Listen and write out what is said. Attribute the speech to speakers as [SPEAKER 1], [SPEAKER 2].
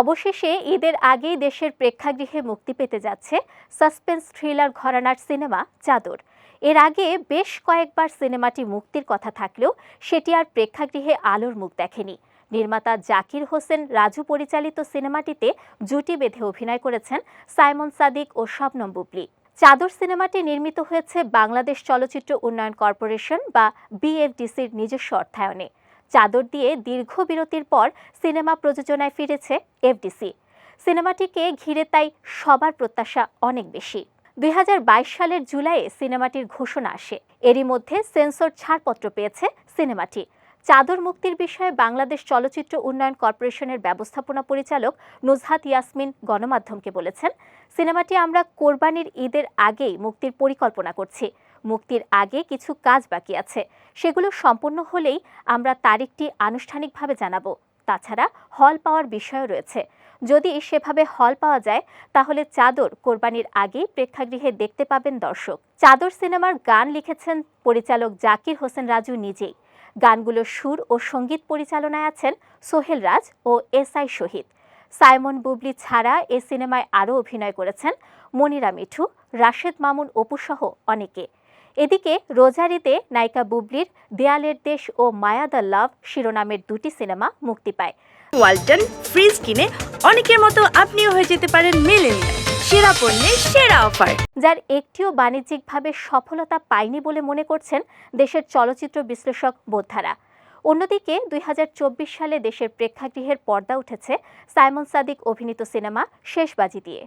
[SPEAKER 1] অবশেষে ঈদের আগেই দেশের প্রেক্ষাগৃহে মুক্তি পেতে যাচ্ছে সাসপেন্স থ্রিলার ঘরানার সিনেমা চাদর। এর আগে বেশ কয়েকবার সিনেমাটি মুক্তির কথা থাকলেও সেটি আর প্রেক্ষাগৃহে আলোর মুখ দেখেনি। নির্মাতা জাকির হোসেন রাজু পরিচালিত সিনেমাটিতে জুটি বেঁধে অভিনয় করেছেন সাইমন সাদিক ও শবনম বুবলি। চাদর সিনেমাটি নির্মিত হয়েছে বাংলাদেশ চলচ্চিত্র উন্নয়ন কর্পোরেশন বা বিএফডিসির নিজস্ব অর্থায়নে। চাদর দিয়ে দীর্ঘ বিরতির পর সিনেমা প্রযোজনায় ফিরেছে এফডিসি। সিনেমাটিকে ঘিরে তাই সবার প্রত্যাশা অনেক বেশি। দুই হাজার বাইশ সালের জুলাইয়ে সিনেমাটির ঘোষণা আসে। এরই মধ্যে সেন্সর ছাড়পত্র পেয়েছে সিনেমাটি। চাদর মুক্তির বিষয়ে বাংলাদেশ চলচ্চিত্র উন্নয়ন কর্পোরেশনের ব্যবস্থাপনা পরিচালক নুজহাত ইয়াসমিন গণমাধ্যমকে বলেছেন, সিনেমাটি আমরা কোরবানির ঈদের আগেই মুক্তির পরিকল্পনা করছি। মুক্তির আগে কিছু কাজ বাকি আছে। সেগুলো সম্পূর্ণ হলেই আমরা তারিখটি আনুষ্ঠানিকভাবে জানাব। তাছাড়া হল পাওয়ার বিষয়ও রয়েছে। যদি সেভাবে হল পাওয়া যায়, তাহলে চাদর কোরবানির আগেই প্রেক্ষাগৃহে দেখতে পাবেন দর্শক। চাদর সিনেমার গান লিখেছেন পরিচালক জাকির হোসেন রাজু নিজেই। গানগুলোর সুর ও সংগীত পরিচালনায় আছেন সোহেল রাজ ও এস আই শহীদ। সাইমন বুবলি ছাড়া এ সিনেমায় আরও অভিনয় করেছেন মনিরা মিঠু, রাশেদ মামুন অপুসহ অনেকে। এদিকে রোজারিতে নায়িকা বুবলির দেয়ালের দেশ ও মায়া দ্য লাভ শিরোনামের দুটি সিনেমা মুক্তি পায়।
[SPEAKER 2] ওয়ালটন ফ্রিজ কিনে অনেকের মতো আপনিও হয়ে যেতে পারেন মিলেনিয়াল। সেরা পণ্যের সেরা অফার।
[SPEAKER 1] যার একটিও বাণিজ্যিকভাবে সফলতা পায়নি বলে মনে করছেন দেশের চলচ্চিত্র বিশ্লেষক বোদ্ধারা। অন্যদিকে দুই হাজার চব্বিশ সালে দেশের প্রেক্ষাগৃহের পর্দা উঠেছে সাইমন সাদিক অভিনীত সিনেমা শেষবাজি দিয়ে।